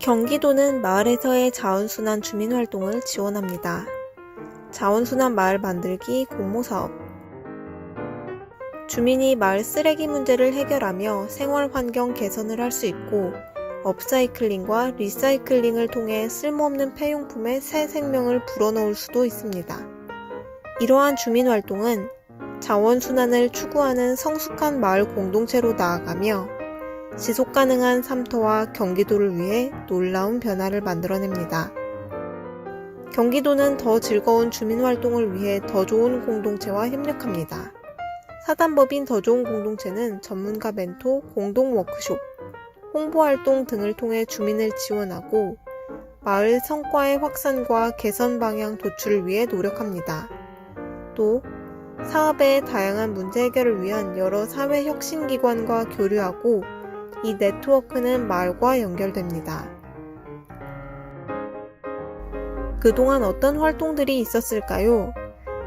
경기도는 마을에서의 자원순환 주민활동을 지원합니다. 자원순환 마을 만들기 공모사업 주민이 마을 쓰레기 문제를 해결하며 생활 환경 개선을 할 수 있고 업사이클링과 리사이클링을 통해 쓸모없는 폐용품에 새 생명을 불어넣을 수도 있습니다. 이러한 주민 활동은 자원순환을 추구하는 성숙한 마을 공동체로 나아가며 지속 가능한 삼터와 경기도를 위해 놀라운 변화를 만들어냅니다. 경기도는 더 즐거운 주민 활동을 위해 더 좋은 공동체와 협력합니다. 사단법인 더 좋은 공동체는 전문가 멘토, 공동 워크숍, 홍보 활동 등을 통해 주민을 지원하고 마을 성과의 확산과 개선 방향 도출을 위해 노력합니다. 또 사업의 다양한 문제 해결을 위한 여러 사회 혁신 기관과 교류하고 이 네트워크는 마을과 연결됩니다. 그동안 어떤 활동들이 있었을까요?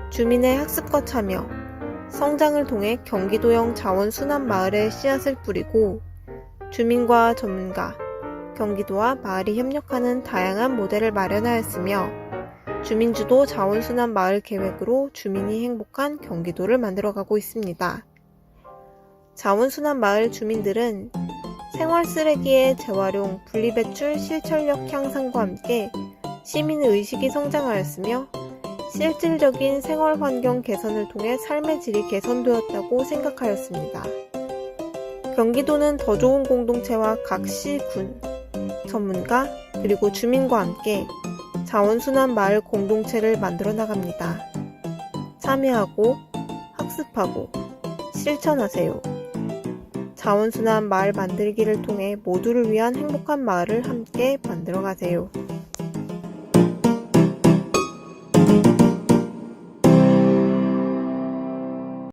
주민의 학습과 참여, 성장을 통해 경기도형 자원순환 마을에 씨앗을 뿌리고 주민과 전문가, 경기도와 마을이 협력하는 다양한 모델을 마련하였으며 주민주도 자원순환 마을 계획으로 주민이 행복한 경기도를 만들어가고 있습니다. 자원순환 마을 주민들은 생활 쓰레기의 재활용, 분리배출, 실천력 향상과 함께 시민의 의식이 성장하였으며 실질적인 생활 환경 개선을 통해 삶의 질이 개선되었다고 생각하였습니다. 경기도는 더 좋은 공동체와 각 시, 군, 전문가, 그리고 주민과 함께 자원순환 마을 공동체를 만들어 나갑니다. 참여하고 학습하고 실천하세요. 자원순환 마을 만들기를 통해 모두를 위한 행복한 마을을 함께 만들어 가세요.